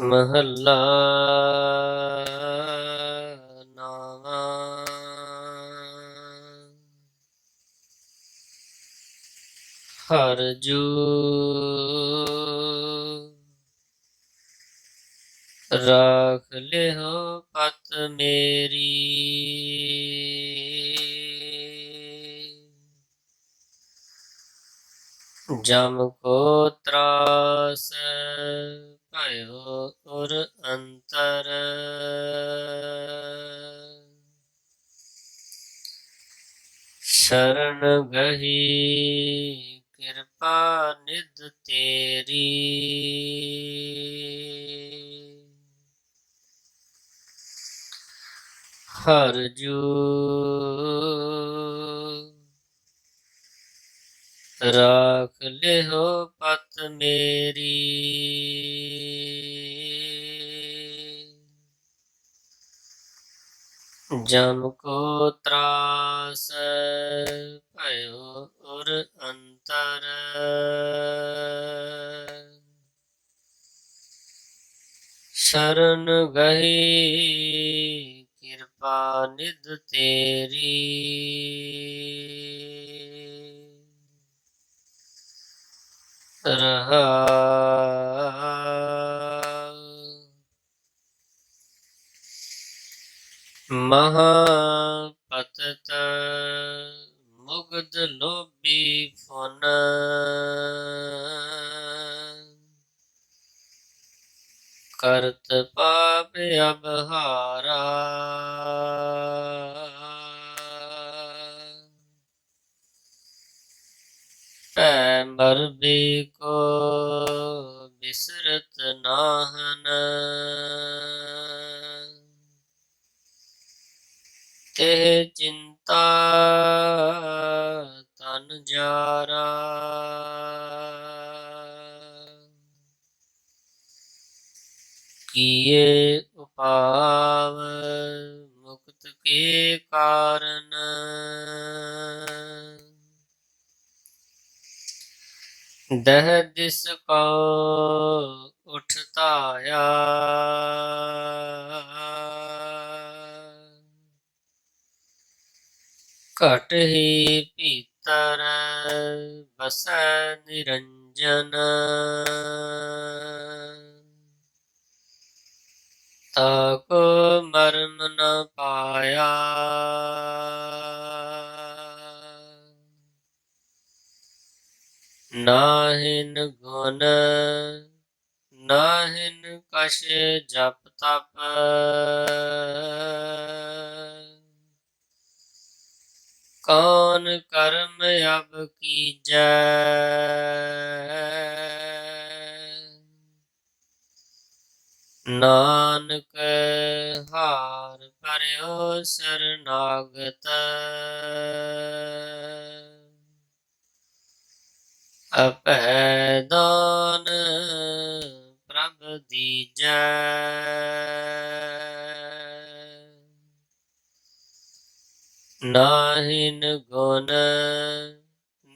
ਮਹੱਲਾ ਨਾਵਾਂ ਹਰ ਜੂ ਰਾਖ ਲਿਓ ਪਤ ਮੇਰੀ। ਜਮ ਕੋ ਤਰਾਸ ਭਇਓ ਉਰ ਅੰਤਰ। ਸ਼ਰਨ ਗਹੀ ਕਿਰਪਾ ਨਿਦ ਤੇਰੀ। ਹਰ ਜੂ ਰਾਖ ਲਿਓ ਪਤ ਮੇਰੀ। ਜਮ ਕੋ ਤਰਾਸ ਭਇਓ ਉਰ ਅੰਤਰ। ਸ਼ਰਨ ਗਹੀ ਕਿਰਪਾ ਨਿਦ ਤੇਰੀ। ਰਹਾ ਮਹਾ ਪਤਤ ਮੁਗਧ ਲੋਭੀ ਫੁਨ। ਕਰਤ ਪਾਪ ਅਬਹਾਰਾ ਪੈ ਮਰਬੀ ਕੋ ਬਿਸਰਤ ਨਾਹਨ। ਤੇ ਚਿੰਤਾ ਤਨ ਜਾਰਾ। ਕੀਏ ਉਪਾਵ ਮੁਕਤ ਕੇ ਕਾਰਨ। ਦਹ ਦਿਸ ਕੋ ਉਠਤਾਇਆ ਘਟ ਹੀ ਭੀਤਰ ਬਸੈ ਨਿਰੰਜਨ। ਤਾਕੋ ਮਰਮ ਨ ਪਾਇਆ। ਨਾਹਿਨ ਗੁਣ ਨਾਹਿਨ ਕਛ ਜਪ ਤਪ। ਕੌਣ ਕਰਮ ਅਬ ਕੀਜੈ? ਨਾਨਕ ਹਾਰ ਪਰਿਓ ਸਰਨਾਗਤ ਅਪੈ ਦਾਨ ਪ੍ਰਭ ਦੀਜੈ ਨਾਹਿਨ ਗੁਣ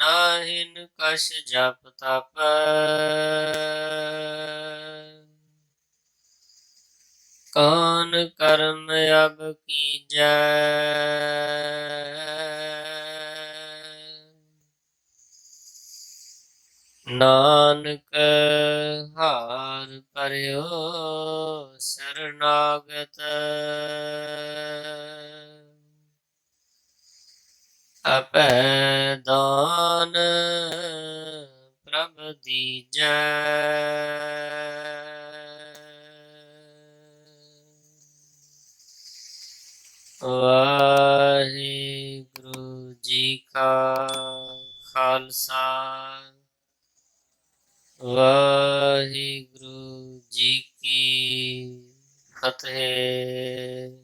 ਨਾਹਿਨ ਕਛ ਜਪ ਤਪ। ਕੌਣ ਕਰਮ ਅਬ ਕੀਜੈ। ਨਾਨਕ ਹਾਰ ਪਰਿਓ ਸਰਨਾਗਤ। ਅਪੈ ਦਾਨ ਪ੍ਰਭ ਦੀਜੈ। ਵਾਹਿਗੁਰੂ ਜੀ ਕਾ ਖਾਲਸਾ। ਵਾਹਿਗੁਰੂ ਜੀ ਕੀ ਫਤਿਹ।